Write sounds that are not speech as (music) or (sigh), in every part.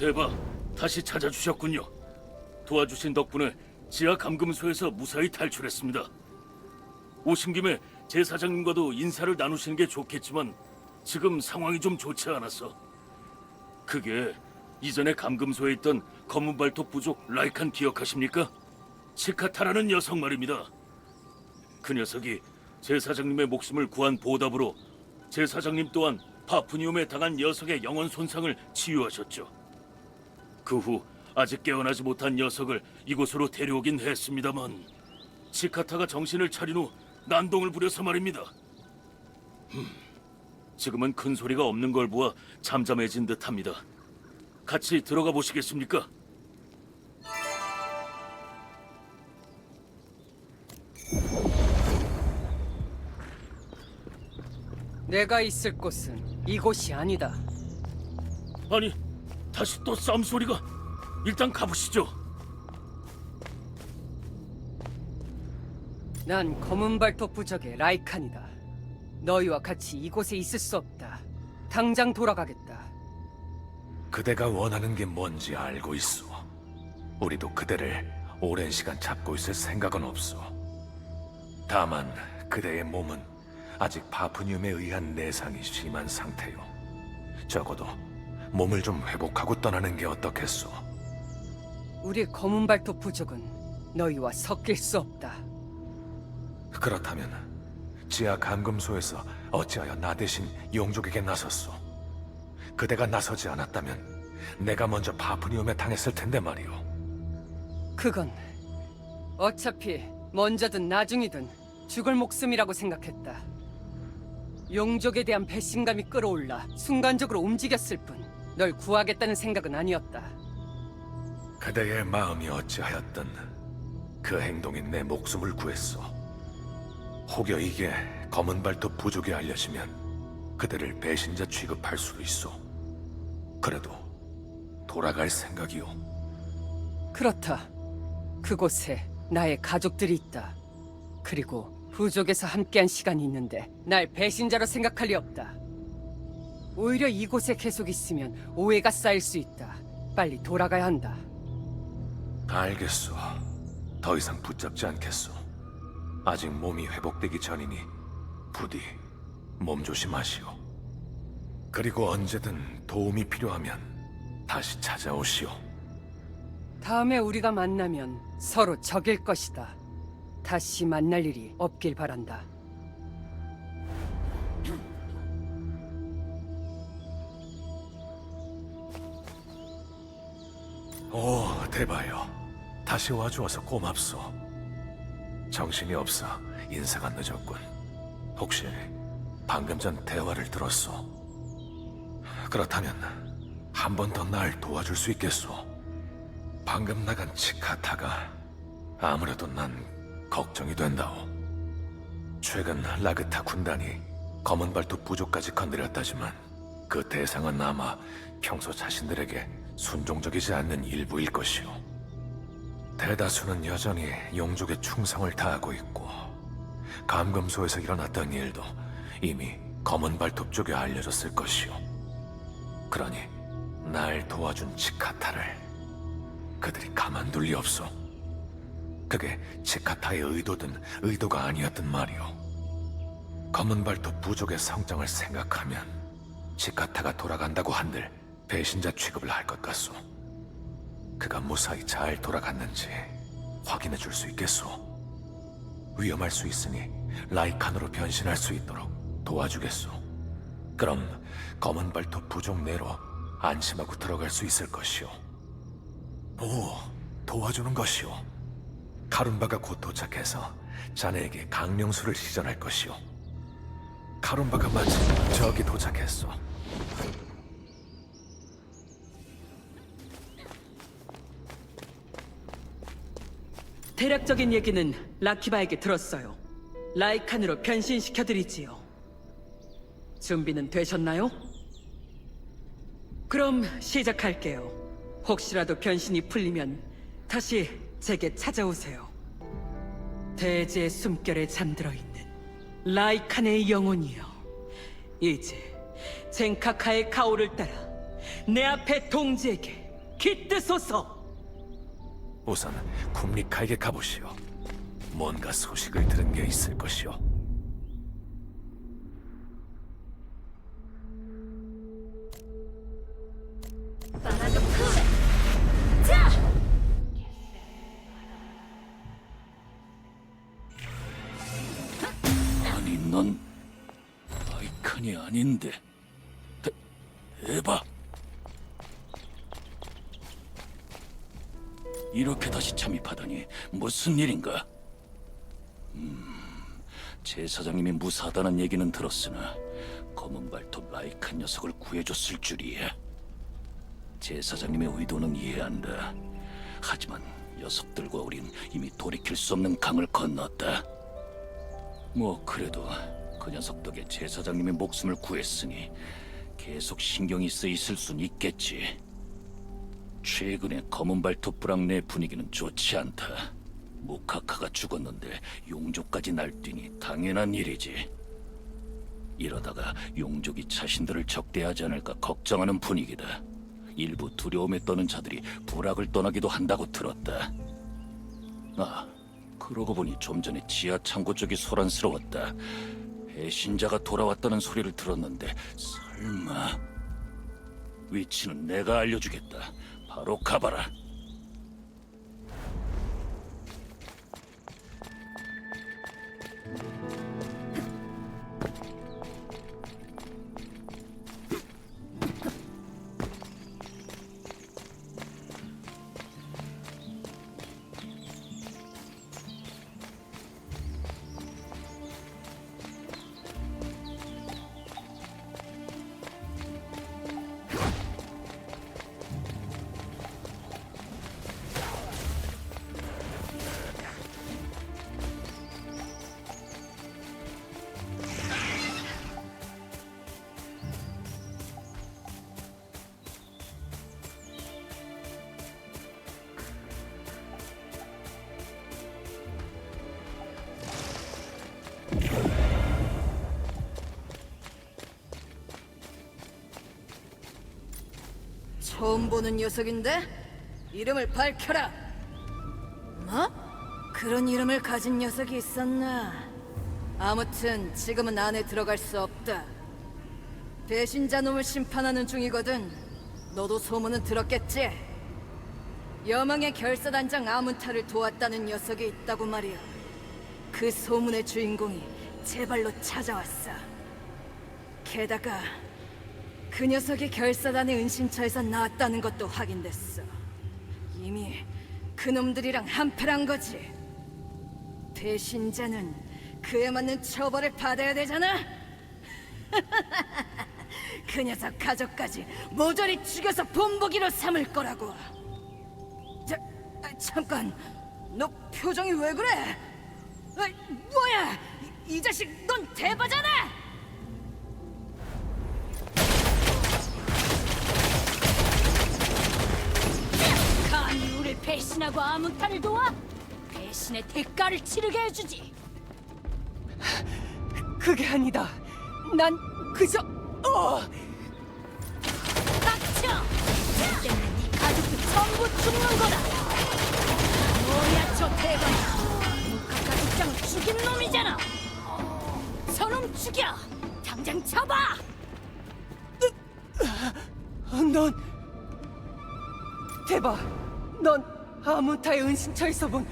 대바, 다시 찾아주셨군요. 도와주신 덕분에 지하 감금소에서 무사히 탈출했습니다. 오신 김에 제 사장님과도 인사를 나누시는 게 좋겠지만 지금 상황이 좀 좋지 않아서 그게 이전에 감금소에 있던 검은 발톱 부족 라이칸 기억하십니까? 치카타라는 여성 말입니다. 그 녀석이 제 사장님의 목숨을 구한 보답으로 제 사장님 또한 파푸니움에 당한 녀석의 영혼 손상을 치유하셨죠. 그 후 아직 깨어나지 못한 녀석을 이곳으로 데려오긴 했습니다만 치카타가 정신을 차린 후 난동을 부려서 말입니다. 흠, 지금은 큰 소리가 없는 걸 보아 잠잠해진 듯합니다. 같이 들어가 보시겠습니까? 내가 있을 곳은 이곳이 아니다. 아니, 다시 또 싸움 소리가. 일단 가보시죠. 난 검은 발톱 부적의 라이칸이다. 너희와 같이 이곳에 있을 수 없다. 당장 돌아가겠다. 그대가 원하는 게 뭔지 알고 있어. 우리도 그대를 오랜 시간 잡고 있을 생각은 없어. 다만 그대의 몸은 아직 파푸니움에 의한 내상이 심한 상태요. 적어도 몸을 좀 회복하고 떠나는 게 어떻겠소? 우리 검은 발톱 부족은 너희와 섞일 수 없다. 그렇다면 지하 감금소에서 어찌하여 나 대신 용족에게 나섰소? 그대가 나서지 않았다면 내가 먼저 파푸니움에 당했을 텐데 말이오. 그건 어차피 먼저든 나중이든 죽을 목숨이라고 생각했다. 용족에 대한 배신감이 끌어올라 순간적으로 움직였을 뿐 널 구하겠다는 생각은 아니었다. 그대의 마음이 어찌하였든 그 행동이 내 목숨을 구했소. 혹여 이게 검은 발톱 부족에 알려지면 그대를 배신자 취급할 수도 있어. 그래도 돌아갈 생각이오. 그렇다. 그곳에 나의 가족들이 있다. 그리고 부족에서 함께한 시간이 있는데 날 배신자로 생각할 리 없다. 오히려 이곳에 계속 있으면 오해가 쌓일 수 있다. 빨리 돌아가야 한다. 알겠소. 더 이상 붙잡지 않겠소. 아직 몸이 회복되기 전이니 부디 몸 조심하시오. 그리고 언제든 도움이 필요하면 다시 찾아오시오. 다음에 우리가 만나면 서로 적일 것이다. 다시 만날 일이 없길 바란다. 오, 대바요. 다시 와주어서 고맙소. 정신이 없어 인사가 늦었군. 혹시 방금 전 대화를 들었소? 그렇다면 한 번 더 날 도와줄 수 있겠소? 방금 나간 치카타가 아무래도 난 걱정이 된다오. 최근 라그타 군단이 검은 발톱 부족까지 건드렸다지만 그 대상은 아마 평소 자신들에게 순종적이지 않는 일부일 것이오. 대다수는 여전히 용족의 충성을 다하고 있고 감금소에서 일어났던 일도 이미 검은 발톱 쪽에 알려졌을 것이오. 그러니 날 도와준 치카타를 그들이 가만둘 리 없어. 그게 치카타의 의도든 의도가 아니었든 말이오. 검은 발톱 부족의 성장을 생각하면 치카타가 돌아간다고 한들 배신자 취급을 할 것 같소. 그가 무사히 잘 돌아갔는지 확인해 줄 수 있겠소? 위험할 수 있으니 라이칸으로 변신할 수 있도록 도와주겠소. 그럼 검은 발톱 부족 내로 안심하고 들어갈 수 있을 것이오. 오, 도와주는 것이오. 카룬바가 곧 도착해서 자네에게 강령수를 시전할 것이오. 카룬바가 마침 저기 도착했어. 대략적인 얘기는 라키바에게 들었어요. 라이칸으로 변신시켜드리지요. 준비는 되셨나요? 그럼 시작할게요. 혹시라도 변신이 풀리면 다시 제게 찾아오세요. 대지의 숨결에 잠들어 있는 라이칸의 영혼이요. 이제 젠카카의 가오를 따라 내 앞에 동지에게 깃드소서. 우선 쿰리카에게 가보시오. 뭔가 소식을 들은 게 있을 것이오. 아니 넌 아이칸이 아닌데 대, 대박 이렇게 다시 잠입하다니 무슨 일인가? 음 제사장님이 무사하다는 얘기는 들었으나 검은 발톱 라이칸 녀석을 구해줬을 줄이야. 제사장님의 의도는 이해한다 하지만 녀석들과 우린 이미 돌이킬 수 없는 강을 건넜다. 뭐 그래도 그 녀석 덕에 제사장님의 목숨을 구했으니 계속 신경이 쓰이실 순 있겠지. 최근에 검은 발톱 브랑 내 분위기는 좋지 않다. 무카카가 죽었는데 용족까지 날뛰니 당연한 일이지. 이러다가 용족이 자신들을 적대하지 않을까 걱정하는 분위기다. 일부 두려움에 떠는 자들이 부락을 떠나기도 한다고 들었다. 아, 그러고 보니 좀 전에 지하 창고 쪽이 소란스러웠다. 배신자가 돌아왔다는 소리를 들었는데 설마 위치는 내가 알려주겠다. 바로 가봐라. 처음 보는 녀석인데 이름을 밝혀라. 뭐? 그런 이름을 가진 녀석이 있었나? 아무튼 지금은 안에 들어갈 수 없다. 배신자 놈을 심판하는 중이거든. 너도 소문은 들었겠지? 여망의 결사단장 아문타를 도왔다는 녀석이 있다고 말이야. 그 소문의 주인공이 제 발로 찾아왔어. 게다가 그 녀석이 결사단의 은신처에서 나왔다는 것도 확인됐어. 이미 그놈들이랑 한패란 거지. 배신자는 그에 맞는 처벌을 받아야 되잖아. (laughs) 그 녀석 가족까지 모조리 죽여서 본보기로 삼을 거라고. 자, 아, 잠깐, 너 표정이 왜 그래? 아, 뭐야? 이, 이 자식, 넌 대바잖아! 배신하고 아문타를 도와? 배신의 대가를 치르게 해주지. 그게 아니다. 난 그저 어 닥쳐! 너 때문에 네 가족도 전부 죽는 거다. 뭐야 저 대가야? 무카카 국장을 죽인 놈이잖아. 저놈 죽여! 당장 잡아! 넌 대박. 넌 아문타의 은신처에서 본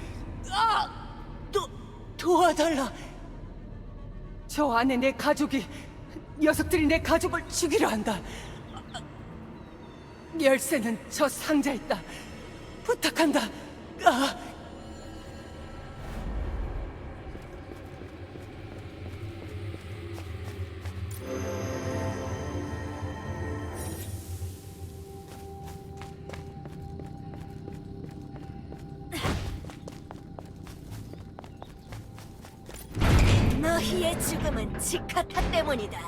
아! 도 도와달라. 저 안에 내 가족이 녀석들이 내 가족을 죽이려 한다. 열쇠는 저 상자에 있다. 부탁한다. 아! 너희의 죽음은 지카타 때문이다.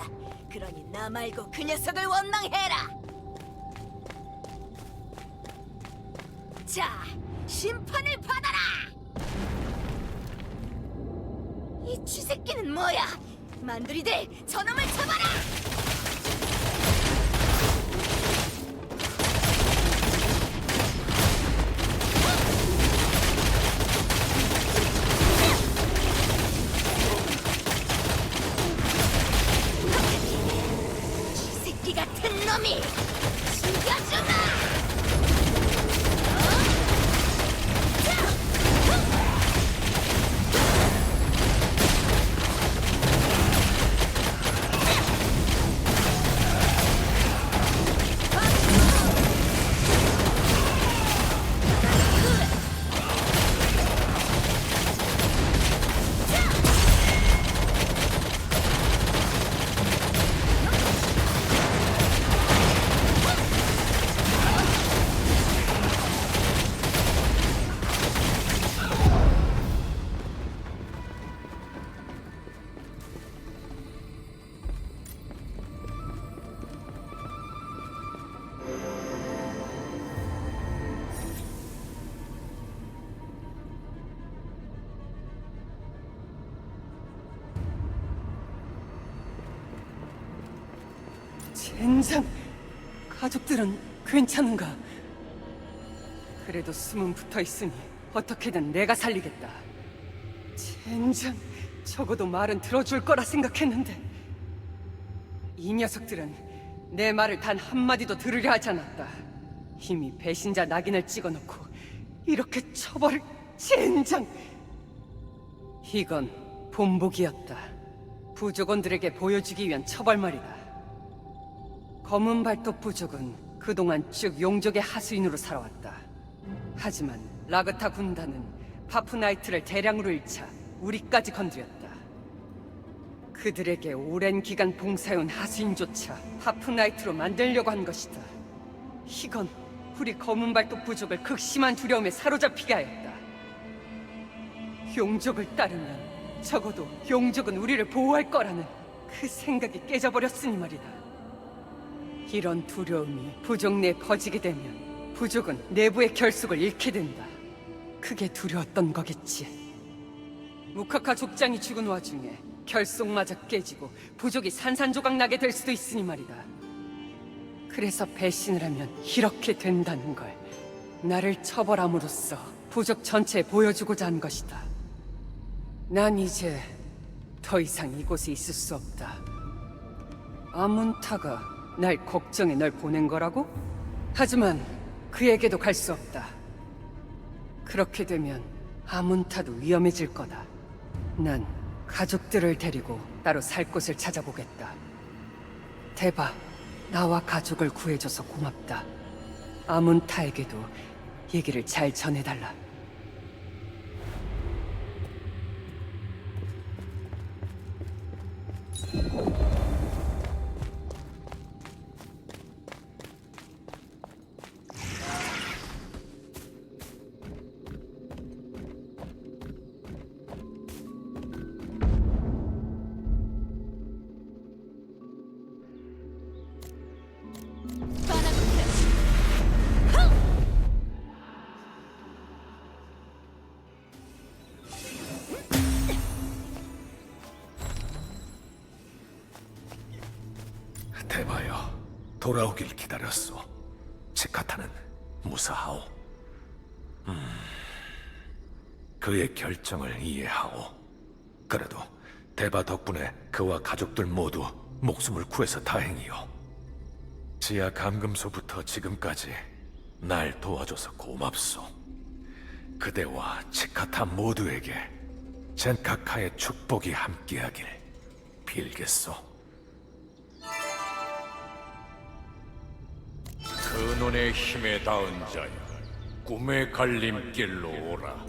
그러니 나 말고 그 녀석을 원망해라. 자, 심판을 받아라. 이 쥐새끼는 뭐야? 만두리들, 저놈을 잡아라. 젠장, 가족들은 괜찮은가? 그래도 숨은 붙어 있으니 어떻게든 내가 살리겠다. 젠장, 적어도 말은 들어줄 거라 생각했는데 이 녀석들은 내 말을 단 한마디도 들으려 하지 않았다. 이미 배신자 낙인을 찍어놓고 이렇게 처벌을 젠장! 이건 본복이었다. 부족원들에게 보여주기 위한 처벌 말이다. 검은 발톱 부족은 그동안 쭉 용족의 하수인으로 살아왔다. 하지만 라그타 군단은 파프나이트를 대량으로 잃자 우리까지 건드렸다. 그들에게 오랜 기간 봉사해온 하수인조차 파프나이트로 만들려고 한 것이다. 이건 우리 검은 발톱 부족을 극심한 두려움에 사로잡히게 하였다. 용족을 따르면 적어도 용족은 우리를 보호할 거라는 그 생각이 깨져버렸으니 말이다. 이런 두려움이 부족 내에 퍼지게 되면 부족은 내부의 결속을 잃게 된다. 그게 두려웠던 거겠지. 무카카 족장이 죽은 와중에 결속마저 깨지고 부족이 산산조각 나게 될 수도 있으니 말이다. 그래서 배신을 하면 이렇게 된다는 걸 나를 처벌함으로써 부족 전체에 보여주고자 한 것이다. 난 이제 더 이상 이곳에 있을 수 없다. 아문타가 날 걱정해 널 보낸 거라고? 하지만 그에게도 갈 수 없다. 그렇게 되면 아문타도 위험해질 거다. 난 가족들을 데리고 따로 살 곳을 찾아보겠다. 대바, 나와 가족을 구해줘서 고맙다. 아문타에게도 얘기를 잘 전해달라. 돌아오길 기다렸소. 치카타는 무사하오. 음, 그의 결정을 이해하오. 그래도 대바 덕분에 그와 가족들 모두 목숨을 구해서 다행이오. 지하 감금소부터 지금까지 날 도와줘서 고맙소. 그대와 치카타 모두에게 젠카카의 축복이 함께하길 빌겠소. 근원의 힘에 닿은 자여 꿈의 갈림길로 오라